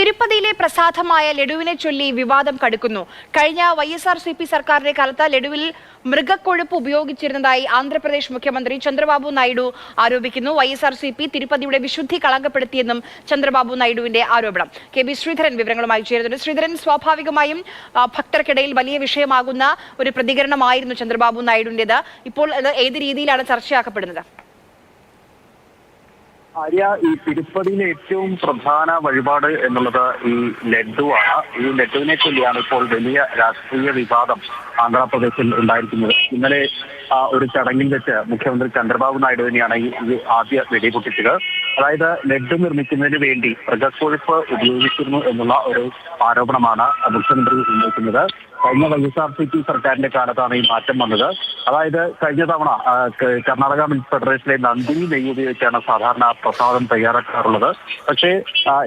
തിരുപ്പതിയിലെ പ്രസാദമായ ലഡുവിനെ ചൊല്ലി വിവാദം കടുക്കുന്നു. കഴിഞ്ഞ Y S R C P സർക്കാരിന്റെ കാലത്ത് ലഡുവിൽ മൃഗക്കൊഴുപ്പ് ഉപയോഗിച്ചിരുന്നതായി ആന്ധ്രാപ്രദേശ് മുഖ്യമന്ത്രി ചന്ദ്രബാബു നായിഡു ആരോപിക്കുന്നു. Y S R C P തിരുപ്പതിയുടെ വിശുദ്ധി കളങ്കപ്പെടുത്തിയെന്നും ചന്ദ്രബാബു നായിഡുവിന്റെ ആരോപണം. കെ ബി ശ്രീധരൻ വിവരങ്ങളുമായി ചേരുന്നുണ്ട്. ശ്രീധരൻ സ്വാഭാവികമായും ഭക്തർക്കിടയിൽ വലിയ വിഷയമാകുന്ന ഒരു പ്രതികരണമായിരുന്നു ചന്ദ്രബാബു നായിഡുവിന്റേത് ഇപ്പോൾ ഏത് രീതിയിലാണ് ചർച്ചയാക്കപ്പെടുന്നത്? ആര്യ ഈ തിരുപ്പതിയിലെ ഏറ്റവും പ്രധാന വഴിപാട് എന്നുള്ളത് ഈ ലഡുവാണ് ഈ ലഡുവിനെ ചൊല്ലിയാണ് ഇപ്പോൾ വലിയ രാഷ്ട്രീയ വിവാദം ആന്ധ്രാപ്രദേശിൽ ഉണ്ടായിരിക്കുന്നത്. ഇന്നലെ ഒരു ചടങ്ങിൽ വെച്ച് മുഖ്യമന്ത്രി ചന്ദ്രബാബു നായിഡുവിനെയാണ് ഈ ആദ്യ വെടിപൊട്ടിച്ചത്. അതായത് ലഡ്ഡു നിർമ്മിക്കുന്നതിന് വേണ്ടി പ്രജക്കൊഴുപ്പ് ഉപയോഗിച്ചിരുന്നു എന്നുള്ള ഒരു ആരോപണമാണ് മുഖ്യമന്ത്രി ഉന്നയിക്കുന്നത്. കഴിഞ്ഞ Y S R C P സർക്കാരിന്റെ കാലത്താണ് ഈ മാറ്റം വന്നത്. അതായത് കഴിഞ്ഞ തവണ കർണാടക ഫെഡറേഷനിലെ നന്ദിനി നെയ്യ് ഉപയോഗിച്ചാണ് സാധാരണ പ്രസാദം തയ്യാറാക്കാറുള്ളത്. പക്ഷേ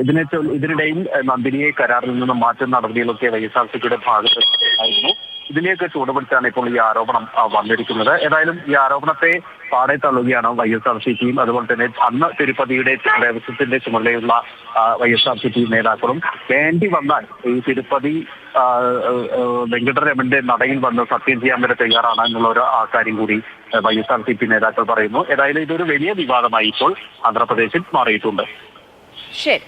ഇതിനെ ഇതിനിടയിൽ നന്ദിനിയെ കരാറിൽ നിന്നും മാറ്റം നടപടികളൊക്കെ വൈ എസ് ആർ സി പിയുടെ ഭാഗത്ത് ആയിരുന്നു ഇതിനെയൊക്കെ ചൂടുപിടിച്ചാണ് ഇപ്പോൾ ഈ ആരോപണം വന്നിരിക്കുന്നത്. ഏതായാലും ഈ ആരോപണത്തെ പാടെ തള്ളുകയാണ് വൈ എസ് ആർ സി പിയും. അതുപോലെ തന്നെ അന്ന് തിരുപ്പതിയുടെ ദേവസ്വത്തിന്റെ ചുമതലയുള്ള Y S R C P നേതാക്കളും വേണ്ടി വന്നാൽ ഈ തിരുപ്പതി വെങ്കട്ടരമന്റെ നടയിൽ വന്ന് സത്യം ചെയ്യാൻ വരെ തയ്യാറാണ് എന്നുള്ള ഒരു കാര്യം കൂടി Y S R C P നേതാക്കൾ പറയുന്നു. ഏതായാലും ഇതൊരു വലിയ വിവാദമായി ഇപ്പോൾ ആന്ധ്രാപ്രദേശിൽ മാറിയിട്ടുണ്ട്. ശരി.